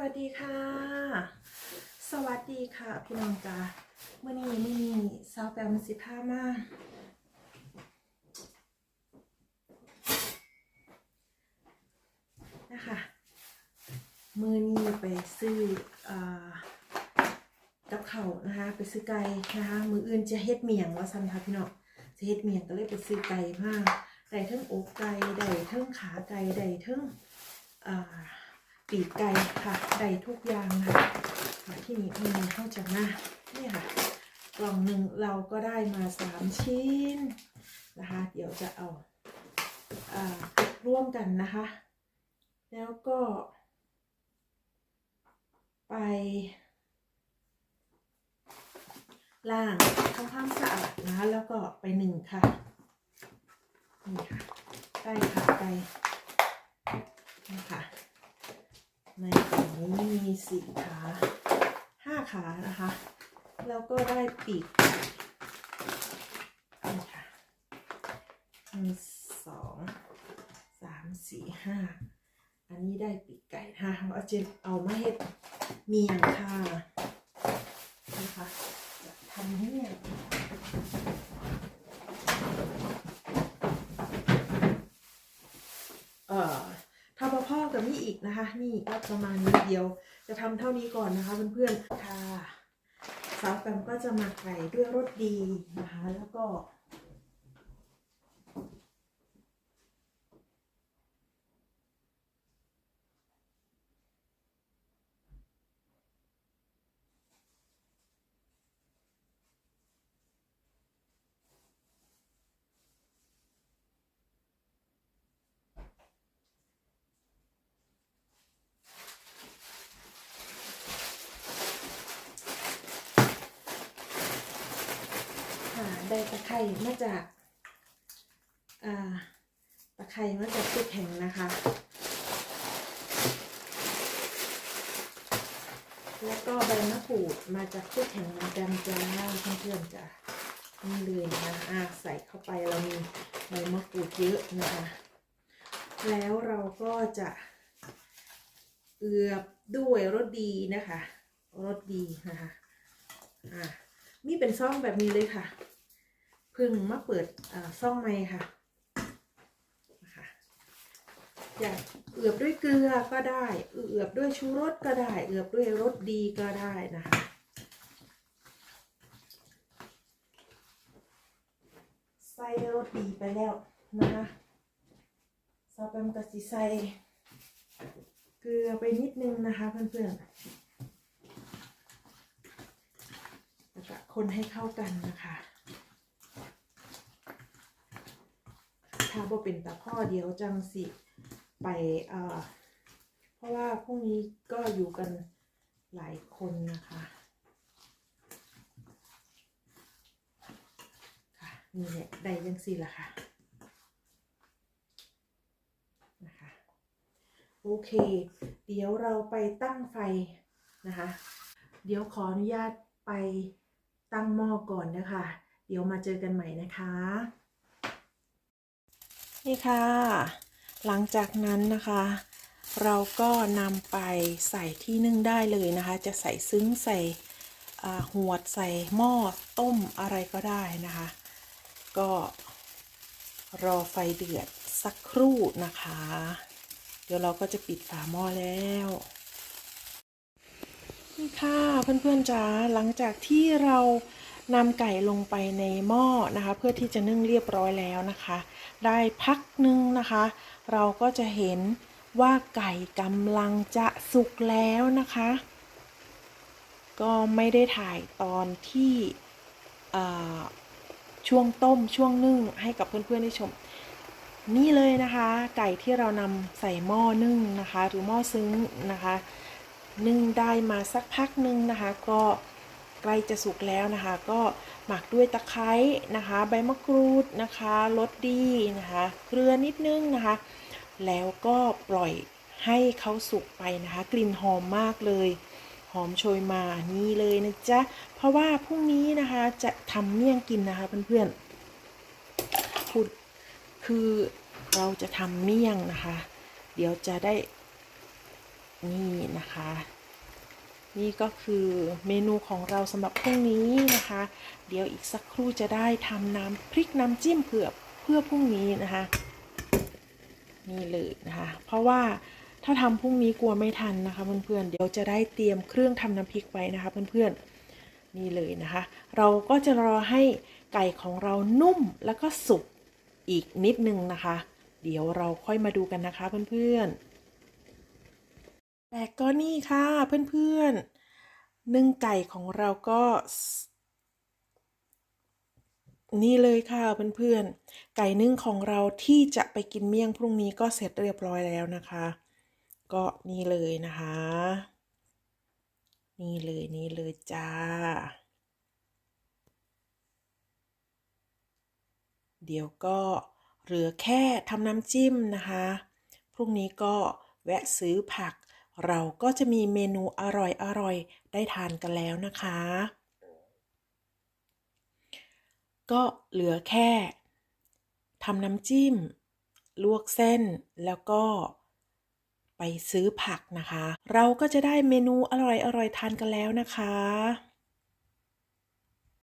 วัสดีค่ะ พี่น้องจ้าเมื่อนี้มื่อนี้สาวแปมสิผ้ามานะคะมื่อนี้ไปซื้ออกับเขานะคะ ไปซื้อไก่นะคะ มืออื่นจะเฮ็ดเมียงว่าซันค่ะพี่น้องจะเฮ็ดเมียงก็เลยไปซื้อไก่มาได้ทั้งอกไก่ได้ทั้งขาไก่ได้ทั้งอ่า ปีกไก่ค่ะได้ทุกอย่างค่ะค่ะที่นี้มีเข้าจากหน้านี่ค่ะ กล่องหนึ่งเราก็ได้มาสามชิ้นนะคะ เดี๋ยวจะเอาอาร่วมกันนะคะ แล้วก็ ไปล้างทำความสะอาดนะคะแล้วก็ไปหนึ่งค่ะ นี่ค่ะไก่ค่ะไก่นี่ค่ะ ในกล่องนี้ มีสี่ขาห้าขานะคะ แล้วก็ได้ปีกนี่ค่ะมีสองสามสี่ห้าอันนี้ได้ปีกไก่นะคะเอาเจนเอามาเห็ดเมียงค่ะนะคะจะทำเมียงเอ่อ กับนี่อีกนะคะ นี่ก็ประมาณนี้เดียว จะทำเท่านี้ก่อนนะคะเพื่อนๆค่ะสาวแปมก็จะมาไก่ด้วยรสดีนะคะแล้วก็ ได้ตะไคร่มาจากอ่าตะไคร่มาจากตุกแห่งนะคะ แล้วก็ใบมะกรูดมาจากตุกแห่งเหมือนกันจ้าเพื่อนๆจ้ะนี่เลยนะอ่าใส่เข้าไปเรามีใบมะกรูดเยอะนะคะ แล้วเราก็จะเอือบด้วยรสดีนะคะรสดีนะคะอ่านี่เป็นซ่องแบบนี้เลยค่ะ เพิ่งมาเปิดซ่องใหม่ค่ะนะคะอยากเอือบด้วยเกลือก็ได้ เอือบด้วยชูรสก็ได้ เอือบด้วยรสดีก็ได้นะคะใส่รสดีไปแล้วนะคะซอสแปมกะสิใส่เกลือไปนิดนึงนะคะเพื่อนๆแล้วก็คนให้เข้ากันนะคะ ถ้าบ่เป็นตะพ่อเดียวจังสิไปเอ่อเพราะว่าพรุ่งนี้ก็อยู่กันหลายคนนะคะค่ะนี่แหละได้ยังสิละค่ะนะคะโอเค เดี๋ยวเราไปตั้งไฟนะคะ เดี๋ยวขออนุญาตไปตั้งหม้อก่อนนะคะ เดี๋ยวมาเจอกันใหม่นะคะ นี่ค่ะ หลังจากนั้นนะคะ เราก็นำไปใส่ที่นึ่งได้เลยนะคะ จะใส่ซึ้งใส่หวดใส่หม้อต้มอะไรก็ได้นะคะ ก็รอไฟเดือดสักครู่นะคะ เดี๋ยวเราก็จะปิดฝาหม้อแล้วนี่ค่ะเพื่อนๆจ๋าหลังจากที่เรา นำไก่ลงไปในหม้อนะคะ เพื่อที่จะนึ่งเรียบร้อยแล้วนะคะ ได้พักหนึ่งนะคะ เราก็จะเห็นว่าไก่กำลังจะสุกแล้วนะคะ ก็ไม่ได้ถ่ายตอนที่ช่วงต้มช่วงนึ่งให้กับเพื่อนๆได้ชม นี่เลยนะคะ ไก่ที่เรานำใส่หม้อนึ่งนะคะ หรือหม้อซึ้งนะคะ นึ่งได้มาสักพักหนึ่งนะคะ ก็ ใกล้จะสุกแล้วนะคะ ก็หมักด้วยตะไคร้นะคะ ใบมะกรูดนะคะรสดีนะคะเกลือนิดนึงนะคะ แล้วก็ปล่อยให้เขาสุกไปนะคะ กลิ่นหอมมากเลยหอมโชยมานี่เลยนะจ๊ะ เพราะว่าพรุ่งนี้นะคะจะทำเมี่ยงกินนะคะเพื่อนๆพูดคือเราจะทำเมี่ยงนะคะ เดี๋ยวจะได้นี่นะคะ นี่ก็คือเมนูของเราสำหรับพรุ่งนี้นะคะ เดี๋ยวอีกสักครู่จะได้ทำน้ำพริกน้ำจิ้มเผือกเพื่อพรุ่งนี้นะคะ นี่เลยนะคะ เพราะว่าถ้าทำพรุ่งนี้กลัวไม่ทันนะคะเพื่อนๆเดี๋ยวจะได้เตรียมเครื่องทำน้ำพริกไว้นะคะเพื่อนๆนี่เลยนะคะ เราก็จะรอให้ไก่ของเรานุ่มแล้วก็สุกอีกนิดนึงนะคะ เดี๋ยวเราค่อยมาดูกันนะคะเพื่อนๆ แต่ก็นี่ค่ะเพื่อนๆนึ่งไก่ของเราก็ นี่เลยค่ะเพื่อนๆ ไก่นึ่งของเราที่จะไปกินเมี่ยงพรุ่งนี้ก็เสร็จเรียบร้อยแล้วนะคะ ก็นี่เลยนะคะ นี่เลยนี่เลยจ้า เดี๋ยวก็เหลือแค่ทำน้ำจิ้มนะคะ พรุ่งนี้ก็แวะซื้อผัก เราก็จะมีเมนูอร่อยอร่อยได้ทานกันแล้วนะคะ ก็เหลือแค่ทำน้ำจิ้ม ลวกเส้นแล้วก็ไปซื้อผักนะคะ เราก็จะได้เมนูอร่อยอร่อยทานกันแล้วนะคะ